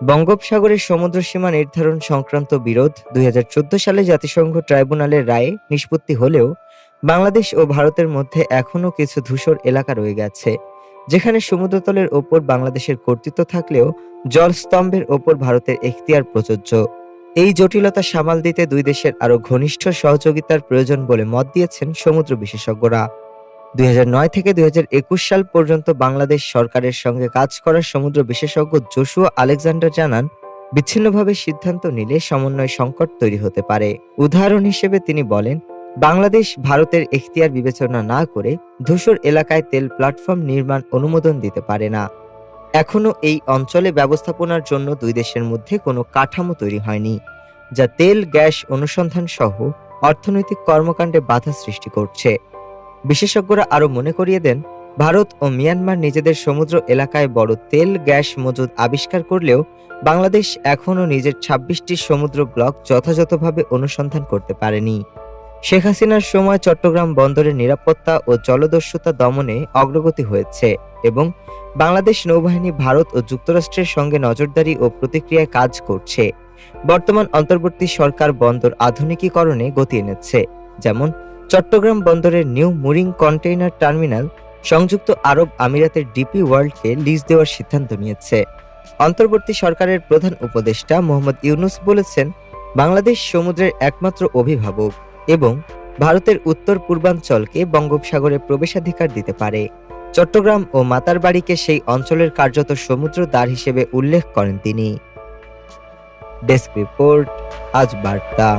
বঙ্গোপসাগরের সমুদ্র সীমা নির্ধারণ সংক্রান্ত বিরোধ দুই হাজার চোদ্দ সালে জাতিসংঘ ট্রাইব্যুনালের রায়ে নিষ্পত্তি হলেও বাংলাদেশ ও ভারতের মধ্যে এখনও কিছু ধূসর এলাকা রয়ে গেছে, যেখানে সমুদ্রতলের ওপর বাংলাদেশের কর্তৃত্ব থাকলেও জলস্তম্ভের ওপর ভারতের এখতিয়ার প্রযোজ্য। এই জটিলতা সামাল দিতে দুই দেশের আরও ঘনিষ্ঠ সহযোগিতার প্রয়োজন বলে মত দিয়েছেন সমুদ্র বিশেষজ্ঞরা। দুই হাজার নয় থেকে দুই হাজার একুশ সাল পর্যন্ত বাংলাদেশ সরকারের সঙ্গে কাজ করা সমুদ্র বিশেষজ্ঞ জোশুয়া আলেকজান্ডার জানান, বিচ্ছিন্নভাবে সিদ্ধান্ত নিলে সমন্বয় সংকট তৈরি হতে পারে। উদাহরণ হিসেবে তিনি বলেন, বাংলাদেশ ভারতের এখতিয়ার বিবেচনা না করে ধূসর এলাকায় তেল প্ল্যাটফর্ম নির্মাণ অনুমোদন দিতে পারে না। এখনও এই অঞ্চলে ব্যবস্থাপনার জন্য দুই দেশের মধ্যে কোনো কাঠামো তৈরি হয়নি, যা তেল, গ্যাস অনুসন্ধান সহ অর্থনৈতিক কর্মকাণ্ডে বাধা সৃষ্টি করছে। বিশেষজ্ঞরা আরও মনে করিয়ে দেন, ভারত ও মিয়ানমার নিজেদের সমুদ্র এলাকায় বড় তেল গ্যাস মজুদ আবিষ্কার করলেও বাংলাদেশ এখনও নিজের ছাব্বিশটি সমুদ্র ব্লক যথাযথভাবে অনুসন্ধান করতে পারেনি। শেখ হাসিনার সময় চট্টগ্রাম বন্দরের নিরাপত্তা ও জলদস্যুতা দমনে অগ্রগতি হয়েছে এবং বাংলাদেশ নৌবাহিনী ভারত ও যুক্তরাষ্ট্রের সঙ্গে নজরদারি ও প্রতিক্রিয়ায় কাজ করছে। বর্তমান অন্তর্বর্তী সরকার বন্দর আধুনিকীকরণে গতি এনেছে, যেমন চট্টগ্রাম বন্দরের নিউ মুরিং কন্টেইনার টার্মিনাল সংযুক্ত আরব আমিরাতের ডিপি ওয়ার্ল্ডকে লিজ দেওয়ার সিদ্ধান্ত নিয়েছে। অন্তর্বর্তী সরকারের প্রধান উপদেষ্টা মোহাম্মদ ইউনুস বলেছেন, বাংলাদেশ সমুদ্রের একমাত্র অভিভাবক এবং ভারতের উত্তর পূর্বাঞ্চলকে বঙ্গোপসাগরে প্রবেশাধিকার দিতে পারে। চট্টগ্রাম ও মাতারবাড়িকে সেই অঞ্চলের কার্যত সমুদ্র দ্বার হিসেবে উল্লেখ করেন তিনি। ডেস্ক রিপোর্ট, আজ বার্তা।